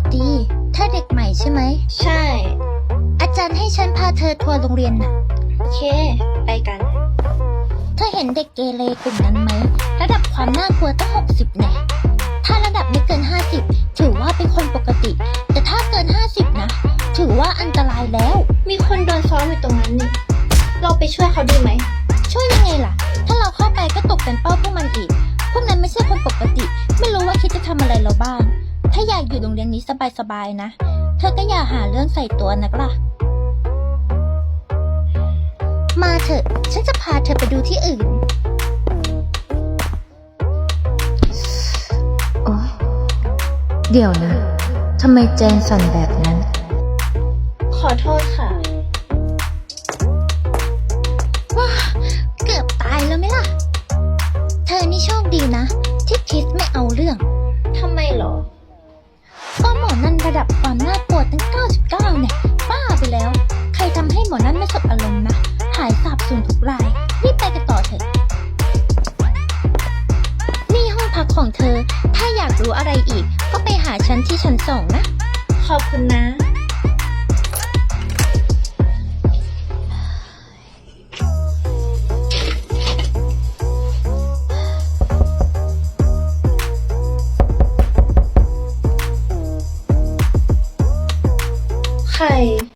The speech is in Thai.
วัสดี เธอเด็กใหม่ใช่ไหม ใช่ อาจารย์ให้ฉันพาเธอทัวร์โรงเรียนน่ะ โอเค ไปกัน เธอเห็นเด็กเกเรกลุ่มนั้นไหม ระดับความน่ากลัวตั้ง60แน่ถ้าระดับไม่เกิน50ถือว่าเป็นคนปกติ แต่ถ้าเกิน50นะ ถือว่าอันตรายแล้ว มีคนโดนซ้อมอยู่ตรงนั้นนี่ เราไปช่วยเขาดีไหม ช่วยยังไงล่ะ ถ้าเราเข้าไปก็ตกเป็นเป้าพวกมันอีก พวกนั้นไม่ใช่คนปกติ ไม่รู้ว่าคิดจะทำอะไรเราบ้างถ้าอยากอยู่โรงเรียนนี้สบายๆนะ เธอก็อย่าหาเรื่องใส่ตัวนักล่ะ มาเถอะ ฉันจะพาเธอไปดูที่อื่น โอ๊ยเดี๋ยวนะ ทำไมแจนสั่นแบบนั้น ขอโทษค่ะ ว้า เกือบตายแล้วไหมล่ะ เธอนี่โชคดีนะ ที่คริสไม่เอาเรื่องุกรายรีบไปกันต่อเถอะ นี่ห้องพักของเธอ ถ้าอยากรู้อะไรอีก ก็ไปหาฉันที่ชั้นสองนะ ขอบคุณนะ ใคร